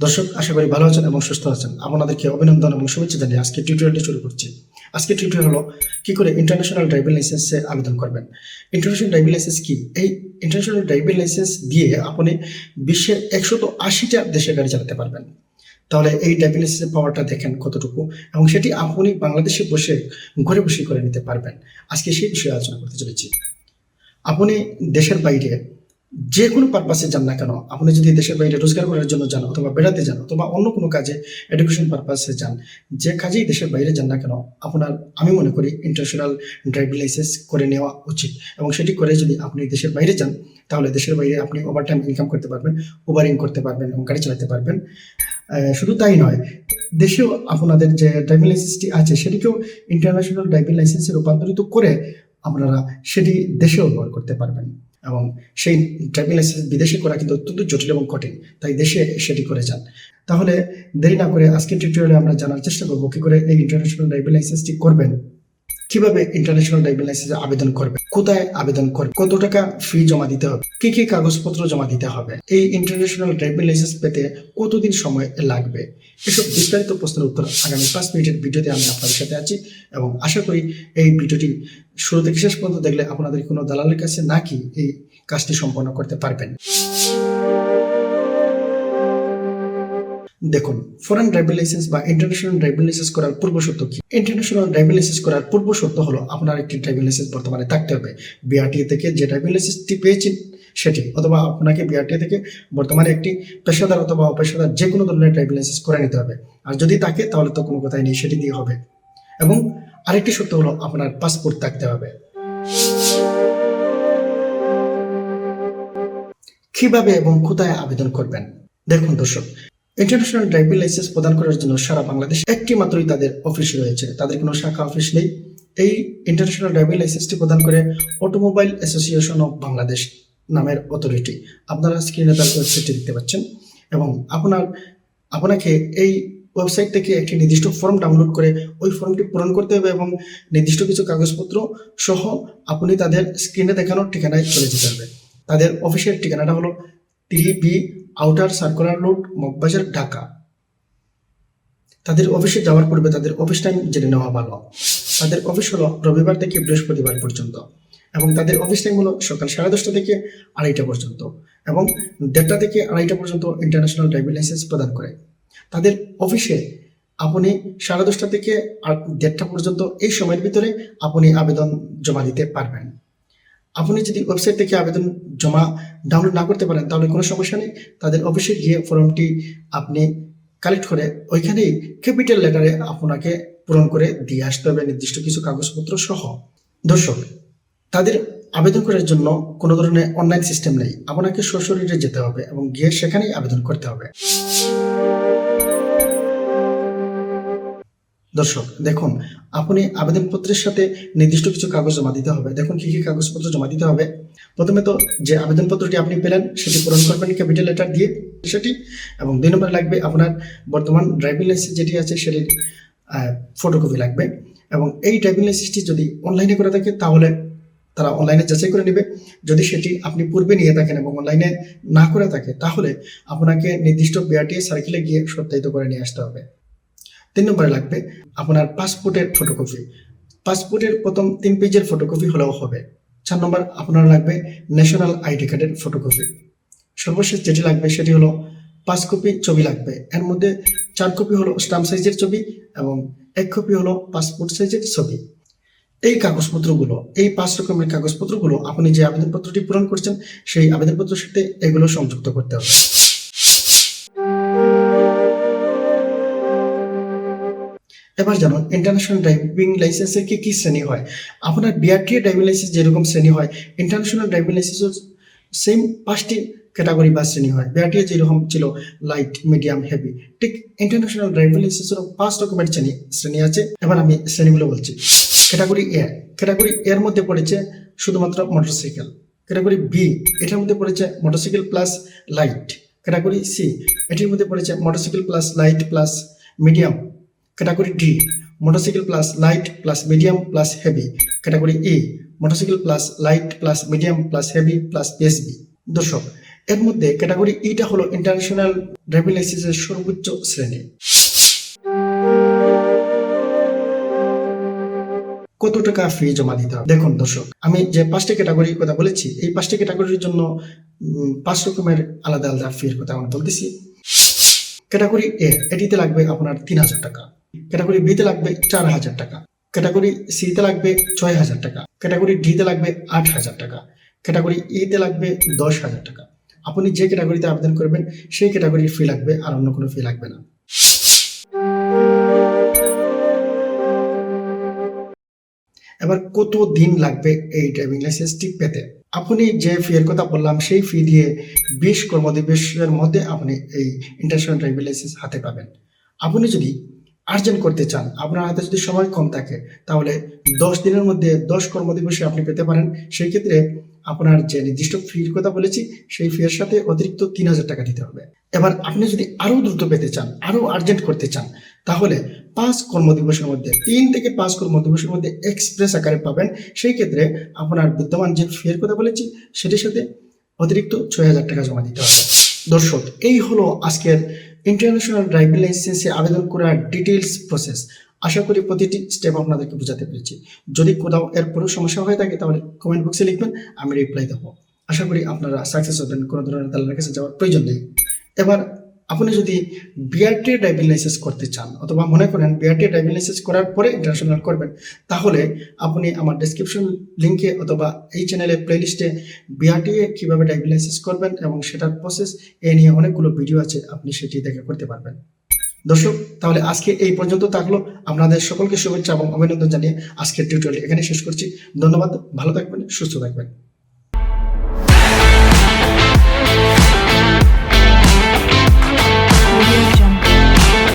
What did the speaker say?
দর্শক, আশা করি ভালো আছেন এবং সুস্থ আছেন। আপনাদেরকে অভিনন্দন এবং শুভেচ্ছা জানিয়ে আজকে টিউটোরিয়ালটি শুরু করছি। আজকে টিউটোরিয়াল হলো কি করে ইন্টারন্যাশনাল ড্রাইভিং লাইসেন্সে আবেদন করবেন। ইন্টারন্যাশনাল ড্রাইভিং লাইসেন্স কি? এই ইন্টারন্যাশনাল ড্রাইভিং লাইসেন্স দিয়ে আপনি বিশ্বের একশত আশিটা দেশে গাড়ি চালাতে পারবেন। তাহলে এই ড্রাইভিং লাইসেন্সের পাওয়ারটা দেখেন কতটুকু এবং সেটি আপনি বাংলাদেশে বসে, ঘরে বসে করে নিতে পারবেন। আজকে সেই বিষয়ে আলোচনা করতে চলেছি। আপনি দেশের বাইরে যে কোনো পারপাসে যান না কেন, আপনি যদি দেশের বাইরে রোজগার করার জন্য যান অথবা বেড়াতে যান অথবা অন্য কোনো কাজে এডুকেশন পারপাসে যান, যে কাজেই দেশের বাইরে যান না কেন, আপনার, আমি মনে করি ইন্টারন্যাশনাল ড্রাইভিং লাইসেন্স করে নেওয়া উচিত। এবং সেটি করে যদি আপনি দেশের বাইরে যান, তাহলে দেশের বাইরে আপনি ওভার টাইম ইনকাম করতে পারবেন ওভারিং করতে পারবেন এবং গাড়ি চালাতে পারবেন। শুধু তাই নয়, দেশেও আপনাদের যে ড্রাইভিং লাইসেন্সটি আছে, সেটিকেও ইন্টারন্যাশনাল ড্রাইভিং লাইসেন্সে রূপান্তরিত করে আপনারা সেটি দেশেও ব্যবহার করতে পারবেন। এবং সেই ড্রাইভিং লাইসেন্স বিদেশে করা কিন্তু অত্যন্ত জটিল এবং কঠিন, তাই দেশে সেটি করে যান। তাহলে দেরি না করে আজকের টিউটোরিয়ালে আমরা জানার চেষ্টা করব কি করে এই ইন্টারন্যাশনাল ড্রাইভিং লাইসেন্সটি করবেন। কীভাবে ইন্টারন্যাশনাল ড্রাইভিং লাইসেন্সে আবেদন করবে? কোথায় আবেদন করবে? কত টাকা ফি জমা দিতে হবে? কি কি কাগজপত্র জমা দিতে হবে? এই ইন্টারন্যাশনাল ড্রাইভিং লাইসেন্স পেতে কতদিন সময় লাগবে? এসব বিস্তারিত প্রশ্নের উত্তর আগামী পাঁচ মিনিটের ভিডিওতে আমি আপনাদের সাথে আছি এবং আশা করি এই ভিডিওটি শুরু থেকে শেষ পর্যন্ত দেখলে আপনাদের কোনো দালালের কাছে নাকি এই কাজটি সম্পন্ন করতে পারবেন। দেখুন ফরেন ড্রাইভিং লাইসেন্স বা ইন্টারন্যাশনাল ড্রাইভিং লাইসেন্স করার পূর্ব শর্ত কি? ইন্টারন্যাশনাল ড্রাইভিং লাইসেন্স করার পূর্ব শর্ত হলো আপনার একটি ড্রাইভিং লাইসেন্স বর্তমানে থাকতে হবে। বিআরটি থেকে যে ড্রাইভিং লাইসেন্সটি পেয়েছেন, সেটি, অথবা আপনাকে বিআরটি থেকে বর্তমানে একটি পেশাদার অথবা অপেশাদার যে কোনো ধরনের ড্রাইভিং লাইসেন্স করে নিতে হবে। আর যদি থাকে, তাহলে তো কোনো কথাই নেই, সেটি দিয়ে হবে। এবং আরেকটি শর্ত হলো আপনার পাসপোর্ট থাকতে হবে। কীভাবে এবং কোথায় আবেদন করবেন? দেখুন দর্শক ইন্টারন্যাশনাল ড্রাইভিং লাইসেন্স প্রদান করার জন্য সারা বাংলাদেশ একটি মাত্রই তাদের অফিস রয়েছে। তাদের কোনো শাখা অফিস নেই। এই ইন্টারন্যাশনাল ড্রাইভিং লাইসেন্সটি প্রদান করে অটোমোবাইল অ্যাসোসিয়েশন অফ বাংলাদেশ নামের অথরিটি আপনারা স্ক্রিনে তার ওয়েবসাইটটি দেখতে পাচ্ছেন এবং আপনার, আপনাকে এই ওয়েবসাইট থেকে একটি নির্দিষ্ট ফর্ম ডাউনলোড করে ওই ফর্মটি পূরণ করতে হবে এবং নির্দিষ্ট কিছু কাগজপত্র সহ আপনি তাদের স্ক্রিনে দেখানোর ঠিকানায় চলে যেতে হবে। তাদের অফিসের ঠিকানাটা হলো T B outer circular road Moghbazar Dhaka তাদের অফিসে যাওয়ার পূর্বে তাদের অফিস টাইম জেনে নেওয়া ভালো। তাদের অফিস হলো রবিবার থেকে বৃহস্পতিবার পর্যন্ত এবং তাদের অফিস টাইম হলো সকাল সাড়ে দশটা থেকে আড়াইটা পর্যন্ত এবং দেড়টা থেকে আড়াইটা পর্যন্ত ইন্টারন্যাশনাল ড্রাইভিং লাইসেন্স প্রদান করে। তাদের অফিসে আপনি সাড়ে দশটা থেকে দেড়টা পর্যন্ত এই সময়ের ভিতরে আপনি আবেদন জমা দিতে পারবেন। আপনি যদি ওয়েবসাইট থেকে আবেদন জমা ডাউনলোড না করতে পারেন, তাহলে কোনো সমস্যা নেই। তাদের অফিসে গিয়ে ফর্মটি আপনি কালেক্ট করে ওইখানেই ক্যাপিটাল লেটারে আপনাকে পূরণ করে দিয়ে আসতে হবে, নির্দিষ্ট কিছু কাগজপত্র সহ। দর্শক, তাদের আবেদন করার জন্য কোনো ধরনের অনলাইন সিস্টেম নেই। আপনাকে সশরীরে যেতে হবে এবং গিয়ে সেখানেই আবেদন করতে হবে। দর্শক, দেখুন, আপনি আবেদনপত্রের সাথে নির্দিষ্ট কিছু কাগজ জমা দিতে হবে। দেখুন, কি কি কাগজপত্র জমা দিতে হবে। প্রথমে তো যে আবেদনপত্রটি আপনি পেলেন, সেটি পূরণ করবেন ক্যাপিটাল লেটার দিয়ে সেটি। এবং দুই নম্বরে লাগবে আপনার বর্তমান ড্রাইভিং লাইসেন্স যেটি আছে, সেটির ফটোকপি লাগবে। এবং এই ড্রাইভিং লাইসেন্সটি যদি অনলাইনে করে থাকে, তাহলে তারা অনলাইনে যাচাই করে নেবে। যদি সেটি আপনি পূর্বে নিয়ে থাকেন এবং অনলাইনে না করে থাকে, তাহলে আপনাকে নির্দিষ্ট বিআরটিএ সার্কেলে গিয়ে সত্যায়িত করে নিয়ে আসতে হবে। তিন নম্বরে লাগবে আপনার পাসপোর্টের ফটোকপি পাসপোর্টের প্রথম তিন পেজের ফটোকপি হলেও হবে। চার নম্বর, আপনার লাগবে ন্যাশনাল আইডি কার্ডের ফটোকপি সর্বশেষ যেটি লাগবে সেটি হলো পাঁচ কপি ছবি লাগবে। এর মধ্যে চার কপি হলো স্টাম্প সাইজের ছবি এবং এক কপি হলো পাসপোর্ট সাইজের ছবি। এই কাগজপত্রগুলো, এই পাঁচ রকমের কাগজপত্রগুলো আপনি যে আবেদনপত্রটি পূরণ করছেন, সেই আবেদনপত্রের সাথে এগুলো সংযুক্ত করতে হবে। এবার জানুন ইন্টারন্যাশনাল ড্রাইভিং লাইসেন্সের কি কি শ্রেণি হয়? আপনার বিআরটিএ ড্রাইভিং লাইসেন্স যেরকম শ্রেণি হয় ইন্টারন্যাশনাল ড্রাইভিং লাইসেন্সও সেম পাঁচটি ক্যাটাগরি বা শ্রেণি হয়। বিআরটিএ যেরকম ছিল লাইট মিডিয়াম হেভি ঠিক ইন্টারন্যাশনাল ড্রাইভিং লাইসেন্সেরও পাঁচ রকমের শ্রেণি শ্রেণি আছে। এবার আমি শ্রেণীগুলো বলছি। ক্যাটাগরি এ ক্যাটাগরি এর মধ্যে পড়েছে শুধুমাত্র মোটরসাইকেল ক্যাটাগরি বি এটার মধ্যে পড়েছে motorcycle plus light category C এটির মধ্যে পড়েছে motorcycle plus light plus medium category D, motorcycle plus light plus medium plus heavy category E motorcycle plus light plus medium plus heavy plus PSV দর্শক, এর মধ্যে category ইটা হলো international driving লাইসেন্সের সর্বোচ্চ শ্রেণি। কত টাকা ফি জমা দিতে হবে? দেখুন দর্শক, আমি যে পাঁচটি ক্যাটাগরির কথা বলেছি, এই পাঁচটি ক্যাটাগরির জন্য পাঁচ রকমের আলাদা আলাদা ফির কথা আমি বলতেছি। ক্যাটাগরি এ এটিতে লাগবে আপনার তিন হাজার টাকা। ক্যাটাগরি বিতে লাগবে চার হাজার টাকা। ক্যাটাগরি সিতে লাগবে ছয় হাজার টাকা। ক্যাটাগরি ডিতে লাগবে আট হাজার টাকা। ক্যাটাগরি ইতে লাগবে দশ হাজার টাকা। আপনি যে ক্যাটাগরিতে আবেদন করবেন, সেই ক্যাটাগরির ফি লাগবে আর অন্য কোনো ফি লাগবে না। এবার কত দিন লাগবে এই ড্রাইভিং লাইসেন্সটি পেতে? আপনি যে ফি এর কথা বললাম, সেই ফি দিয়ে বিশ কর্মদিবসের মধ্যে আপনি এই ইন্টারন্যাশনাল ড্রাইভিং লাইসেন্স হাতে পাবেন। আপনি যদি আর্জেন্ট করতে চান, আপনার হাতে যদি সময় কম থাকে, তাহলে দশ দিনের মধ্যে দশ কর্মদিবসে আপনি পেতে পারেন। সেই ক্ষেত্রে আপনার যে নির্দিষ্ট ফির কথা বলেছি, সেই ফির সাথে অতিরিক্ত তিন হাজার টাকা দিতে হবে। এবার আপনি যদি আরও দ্রুত পেতে চান আরও আর্জেন্ট করতে চান, তাহলে পাঁচ কর্মদিবসের মধ্যে, তিন থেকে পাঁচ কর্মদিবসের মধ্যে এক্সপ্রেস আকারে পাবেন। সেই ক্ষেত্রে আপনার বিদ্যমান যে ফিয়ের কথা বলেছি, সেটির সাথে অতিরিক্ত ছয় হাজার টাকা জমা দিতে হবে। দর্শক, এই হলো আজকের ইন্টারন্যাশনাল ড্রাইভিং লাইসেন্সে আবেদন করার ডিটেলস প্রসেস আশা করি প্রতিটি স্টেপ আপনাদেরকে বোঝাতে পেরেছি। যদি কোথাও এর পরেও সমস্যা হয়ে থাকে, তাহলে কমেন্ট বক্সে লিখবেন, আমি রিপ্লাই দেবো। আশা করি আপনারা সাকসেস হবেন, কোনো ধরনের দালালের কাছে যাওয়ার প্রয়োজন নেই। এবার আপনি যদি বিআরটি ড্রাইভিং লাইসেন্স করতে চান, অথবা মনে করেন বিআরটি ড্রাইভিং লাইসেন্স করার পরে ইন্টারন্যাশনাল করবেন, তাহলে আপনি আমার ডেসক্রিপশন লিঙ্কে অথবা এই চ্যানেলে প্লেলিস্টে বিআরটি কীভাবে ড্রাইভিং লাইসেন্স করবেন এবং সেটার প্রসেস এ নিয়ে অনেকগুলো ভিডিও আছে, আপনি সেটি দেখে করতে পারবেন। দর্শক, তাহলে আজকে এই পর্যন্ত থাকল। আপনাদের সকলকে শুভেচ্ছা এবং অভিনন্দন জানিয়ে আজকের টিউটোরিয়াল এখানে শেষ করছি। ধন্যবাদ, ভালো থাকবেন, সুস্থ থাকবেন।